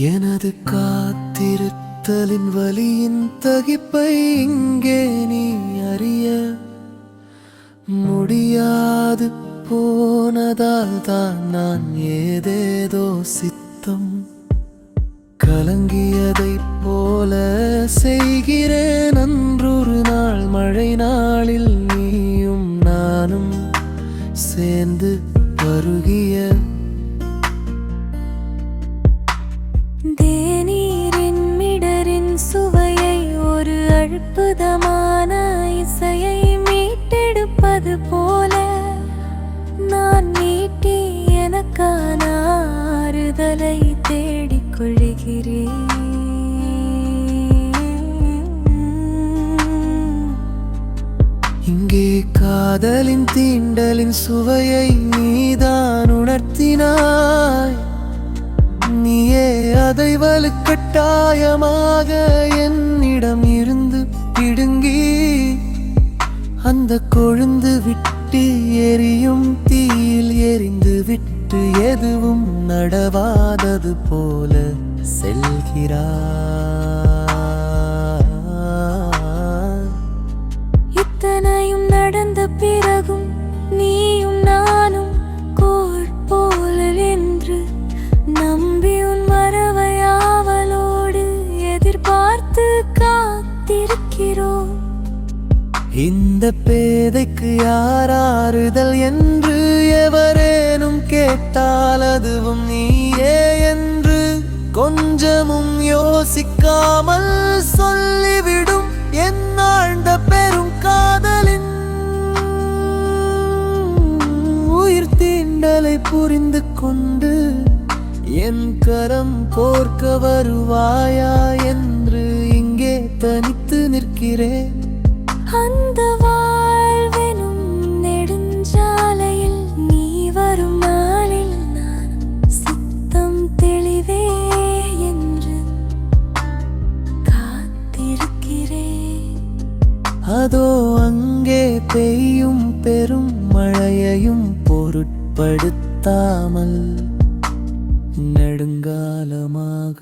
எனது காத்திருத்தலின் வழியின் தகிப்பை இங்கே நீ அறிய முடியாது. போனதால் தான் நான் ஏதேதோ சித்தம் கலங்கியதை போல செய்கிறேன். அன்றொரு நாள் மழை நாளில் நீயும் நானும் சேர்ந்து பருகிய அற்புதமான இசையை மீட்டெடுப்பது போல நான் மீட்டி எனக்கான ஆறுதலை தேடிக் கொள்கிறேன் இங்கே காதலின் தீண்டலின் சுவையை நீதான் உணர்த்தினாய். நீயே அதை வலுக்கட்டாயமாக என்னிடம் அந்த கொழுந்து விட்டு எரியும் தீயில் எரிந்து விட்டு எதுவும் நடவாதது போல செல்கிறார். இந்த பேதைக்கு யார் ஆறுதல் என்று எவரேனும் கேட்டால் அதுவும் நீயே என்று கொஞ்சமும் யோசிக்காமல் சொல்லிவிடும் என் பெரும் காதலின் உயிர் தீண்டலை புரிந்து கொண்டு என் கரம் கோர்க்க வருவாயா என்று இங்கே தனித்து நிற்கிறேன். அந்த வாழ்வெனும் நெடுஞ்சாலையில் நீ வரும் நாளில் நான் சித்தம் தெளிவே என்று காத்திருக்கிறேன். அதோ அங்கே பெய்யும் பெரும் மழையையும் பொருட்படுத்தாமல் நெடுங்காலமாக